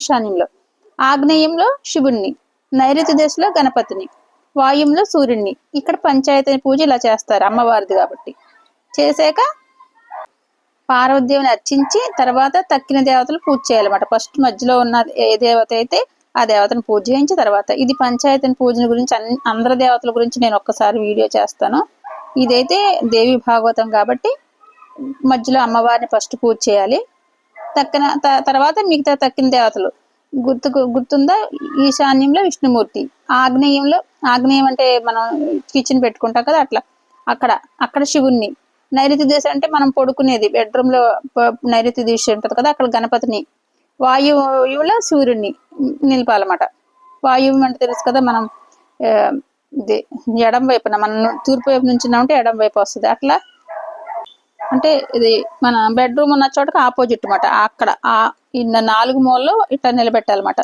ఈశాన్యంలో. ఆగ్నేయంలో శివుణ్ణి నైరుతి దశలో గణపతిని వాయుంలో సూర్యుడిని ఇక్కడ పంచాయతీ పూజ ఇలా చేస్తారు అమ్మవారిది కాబట్టి. చేశాక పార్వతీదేవిని అర్చించి తర్వాత తక్కిన దేవతలు పూజ చేయాలన్నమాట. ఫస్ట్ మధ్యలో ఉన్న ఏ దేవత అయితే ఆ దేవతను పూజ చేయించి తర్వాత. ఇది పంచాయతీ పూజన గురించి అన్ని అందరి దేవతల గురించి నేను ఒక్కసారి వీడియో చేస్తాను. ఇదైతే దేవి భాగవతం కాబట్టి మధ్యలో అమ్మవారిని ఫస్ట్ పూజ చేయాలి. తక్కిన త- తర్వాత మిగతా తక్కిన దేవతలు. గుర్తుకు గుర్తుందా? ఈశాన్యంలో విష్ణుమూర్తి. ఆగ్నేయంలో ఆగ్నేయం అంటే మనం కిచెన్ పెట్టుకుంటాం కదా అట్లా. అక్కడ అక్కడ శివుణ్ణి. నైరుతి దిశ అంటే మనం పడుకునేది. బెడ్రూమ్లో నైరుతి దిశ ఉంటది కదా అక్కడ గణపతిని. వాయువులో సూర్యుడిని నిలపాలన్నమాట. వాయువు అంటే తెలుసు కదా మనం ఎడం వైపున మనం తూర్పు వైపు నుంచి ఉంటే ఎడం వైపు వస్తుంది. అట్లా అంటే ఇది మన బెడ్రూమ్ ఉన్న చోటకి ఆపోజిట్ అనమాట అక్కడ ఆ ఇన్న నాలుగు మూలలో ఇట్లా నిలబెట్టాలన్నమాట.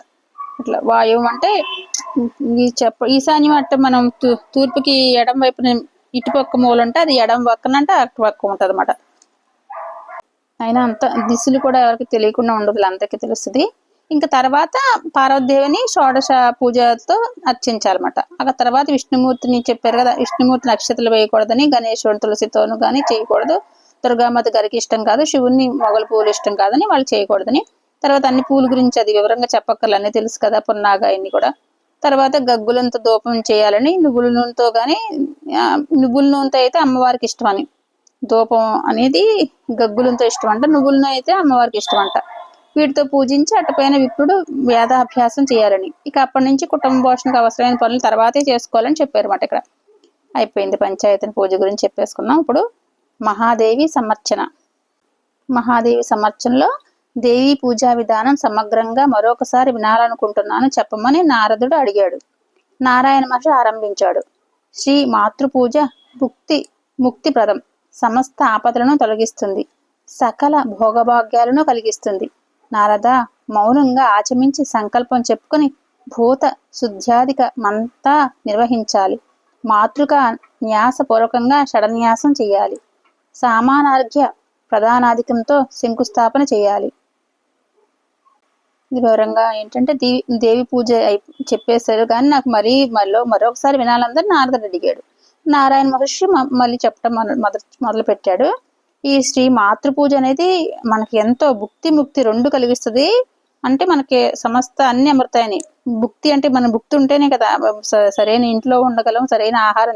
ఇట్లా వాయువు అంటే ఈ చెప్ప ఈశాన్యం అంటే మనం తూ- తూర్పుకి ఎడం వైపు ఇటుపక్క మూల ఉంటే అది ఎడం పక్కన అంటే అటు పక్క ఉంటుంది అనమాట అయినా అంత దిశలు కూడా ఎవరికి తెలియకుండా ఉండదు అందరికీ తెలుస్తుంది. ఇంకా తర్వాత పార్వతీదేవిని షోడశ పూజతో అర్చించాలన్నమాట. ఆ తర్వాత విష్ణుమూర్తిని చెప్పారు కదా విష్ణుమూర్తి నక్షత్రాలు వేయకూడదని గణేశుడు తులసితోను కానీ చేయకూడదు. దుర్గామాత గారికి ఇష్టం కాదు శివుని మొగల పూలు ఇష్టం కాదని వాళ్ళు చేయకూడదని. తర్వాత అన్ని పూల గురించి అది వివరంగా చెప్పక్కర్లన్నీ తెలుసు కదా పున్నాగ ఇన్ని కూడా. తర్వాత గగ్గులంతో దూపం చేయాలని నువ్వుల నూనెతో కానీ నువ్వుల నూనెతో అయితే అమ్మవారికి ఇష్టం అని ధూపం అనేది గగ్గులంతో ఇష్టం అంట నువ్వుల నూనె అయితే అమ్మవారికి ఇష్టం అంట వీటితో పూజించి అటుపైన విప్రుడు వేదాభ్యాసం చేయాలని. ఇక అప్పటి నుంచి కుటుంబ పోషణకు అవసరమైన పనులు తర్వాతే చేసుకోవాలని చెప్పారు అన్నమాట ఇక్కడ. అయిపోయింది పంచాయతీ పూజ గురించి చెప్పేసుకున్నాం. ఇప్పుడు మహాదేవి సమర్చన. మహాదేవి సమర్చనలో దేవి పూజా విధానం సమగ్రంగా మరొకసారి వినాలనుకుంటున్నాను చెప్పమని నారదుడు అడిగాడు. నారాయణ మహర్షి ఆరంభించాడు. శ్రీ మాతృపూజ ముక్తి ముక్తిప్రదం సమస్త ఆపదలను తొలగిస్తుంది. సకల భోగభాగ్యాలను కలిగిస్తుంది. నారద మౌనంగా ఆచమించి సంకల్పం చెప్పుకొని భూత శుద్ధ్యాధిక మంతా నిర్వహించాలి. మాతృక న్యాసపూర్వకంగా షడన్యాసం చేయాలి సామానార్ఘ్య ప్రధానాధికంతో శంకుస్థాపన చేయాలి. ఇది వివరంగా ఏంటంటే దేవి దేవి పూజ అయి చెప్పేశారు కానీ నాకు మరీ మళ్ళీ మరొకసారి వినాలందరూ నారదుడు అడిగాడు. నారాయణ మహర్షి మళ్ళీ చెప్పడం మొదలు మొదలు పెట్టాడు ఈ శ్రీ మాతృ పూజ అనేది మనకి ఎంతో భుక్తి ముక్తి రెండు కలిగిస్తుంది. అంటే మనకి సమస్త అన్ని అమృతాయని. భుక్తి అంటే మన భుక్తి ఉంటేనే కదా సరైన ఇంట్లో ఉండగలం సరైన ఆహారం